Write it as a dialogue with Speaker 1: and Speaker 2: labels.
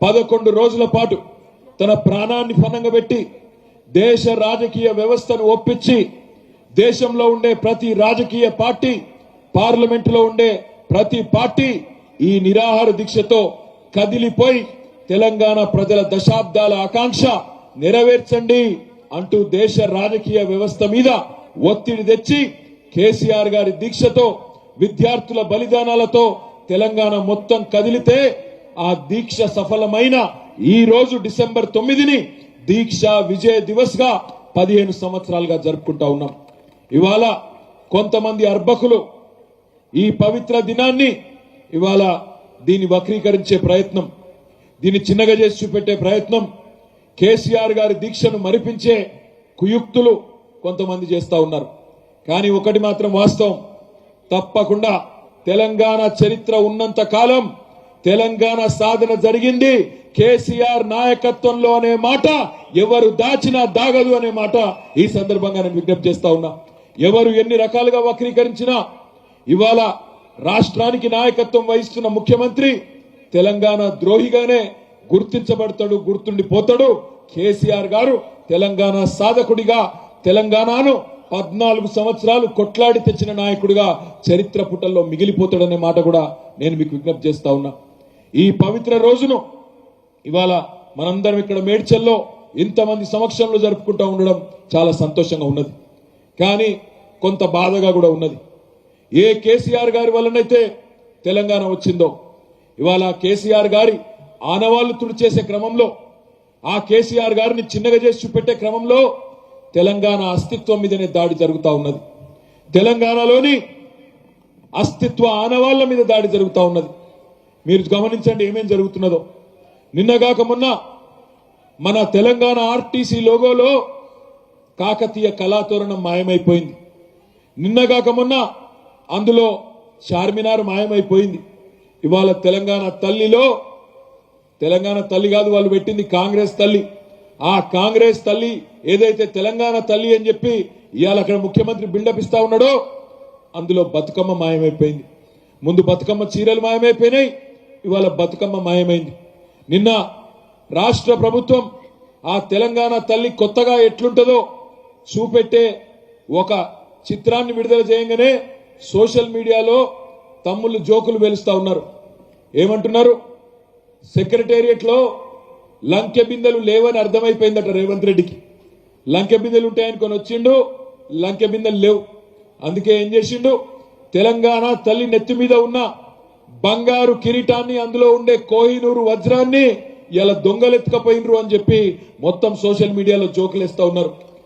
Speaker 1: పదకొండు రోజుల పాటు తన ప్రాణాన్ని ఫలంగా పెట్టి దేశ రాజకీయ వ్యవస్థను ఒప్పించి దేశంలో ఉండే ప్రతి రాజకీయ పార్టీ పార్లమెంటులో ఉండే ప్రతి పార్టీ ఈ నిరాహార దీక్షతో కదిలిపోయి తెలంగాణ ప్రజల దశాబ్దాల ఆకాంక్ష నెరవేర్చండి అంటూ దేశ రాజకీయ వ్యవస్థ మీద ఒత్తిడి తెచ్చి కేసీఆర్ గారి దీక్షతో విద్యార్థుల బలిదానాలతో తెలంగాణ మొత్తం కదిలితే ఆ దీక్ష సఫలమైన ఈ రోజు డిసెంబర్ తొమ్మిదిని దీక్ష విజయ దివస్గా పదిహేను సంవత్సరాలుగా జరుపుకుంటా ఉన్నాం. ఇవాళ కొంతమంది అర్భకులు ఈ పవిత్ర దినాన్ని ఇవాళ దీన్ని వక్రీకరించే ప్రయత్నం దీన్ని చిన్నగా చేసి చూపెట్టే ప్రయత్నం కేసీఆర్ గారి దీక్షను మరిపించే కుయుక్తులు కొంతమంది చేస్తా ఉన్నారు. కానీ ఒకటి మాత్రం వాస్తవం తప్పకుండా తెలంగాణ చరిత్ర ఉన్నంత కాలం తెలంగాణ సాధన జరిగింది. కేసీఆర్ నాయకత్వంలో అనే మాట ఎవరు దాచినా దాగదు అనే మాట ఈ సందర్భంగా నేను విజ్ఞప్తి చేస్తా ఉన్నా. ఎవరు ఎన్ని రకాలుగా వక్రీకరించినా ఇవాళ రాష్ట్రానికి నాయకత్వం వహిస్తున్న ముఖ్యమంత్రి తెలంగాణ ద్రోహిగానే గుర్తించబడతాడు గుర్తుండిపోతాడు. కేసీఆర్ గారు తెలంగాణ సాధకుడిగా తెలంగాణను పద్నాలుగు సంవత్సరాలు కొట్లాడి తెచ్చిన నాయకుడిగా చరిత్ర పుటల్లో మిగిలిపోతాడనే మాట కూడా నేను మీకు విజ్ఞప్తి చేస్తా ఉన్నా. ఈ పవిత్ర రోజును ఇవాళ మనందరం ఇక్కడ మేడ్చల్లో ఇంతమంది సమక్షంలో జరుపుకుంటూ ఉండడం చాలా సంతోషంగా ఉన్నది. కానీ కొంత బాధగా కూడా ఉన్నది. ఏ కేసీఆర్ గారి వల్లనైతే తెలంగాణ వచ్చిందో ఇవాళ కేసీఆర్ గారి ఆనవాళ్ళు తుడిచేసే క్రమంలో ఆ కేసీఆర్ గారిని చిన్నగా చేసి చూపెట్టే క్రమంలో తెలంగాణ అస్తిత్వం మీదనే దాడి జరుగుతూ ఉన్నది. తెలంగాణలోని అస్తిత్వ ఆనవాళ్ళ మీద దాడి జరుగుతూ ఉన్నది. మీరు గమనించండి ఏమేం జరుగుతున్నదో. నిన్నగాక మొన్న మన తెలంగాణ ఆర్టీసీ లోగోలో కాకతీయ కళాతోరణం మాయమైపోయింది. నిన్నగాక మొన్న అందులో చార్మినార్ మాయమైపోయింది. ఇవాళ తెలంగాణ తల్లిలో తెలంగాణ తల్లి కాదు వాళ్ళు పెట్టింది కాంగ్రెస్ తల్లి. ఆ కాంగ్రెస్ తల్లి ఏదైతే తెలంగాణ తల్లి అని చెప్పి ఇవాళ అక్కడ ముఖ్యమంత్రి బిల్డప్ ఇస్తా ఉన్నాడో అందులో బతుకమ్మ మాయమైపోయింది. ముందు బతుకమ్మ చీరలు మాయమైపోయినాయి. ఇవాళ బతుకమ్మ మాయమైంది. నిన్న రాష్ట్ర ప్రభుత్వం ఆ తెలంగాణ తల్లి కొత్తగా ఎట్లుంటుందో చూపెట్టే ఒక చిత్రాన్ని విడుదల చేయగానే సోషల్ మీడియాలో తమ్ముళ్ళు జోకులు వెలుస్తా ఉన్నారు. ఏమంటున్నారు? సెక్రటేరియట్లో లంకె బిందెలు లేవని అర్థమైపోయిందట రేవంత్ రెడ్డికి. లంకె బిందెలు ఉంటాయని కొని వచ్చిండు లంకె బిందెలు లేవు. అందుకే ఏం చేసిండు? తెలంగాణ తల్లి నెత్తి మీద ఉన్న బంగారు కిరీటాన్ని అందులో ఉండే కోహినూరు వజ్రాన్ని ఇలా దొంగలెత్తుకపోయినరు అని చెప్పి మొత్తం సోషల్ మీడియాలో జోకులేస్తా ఉన్నారు.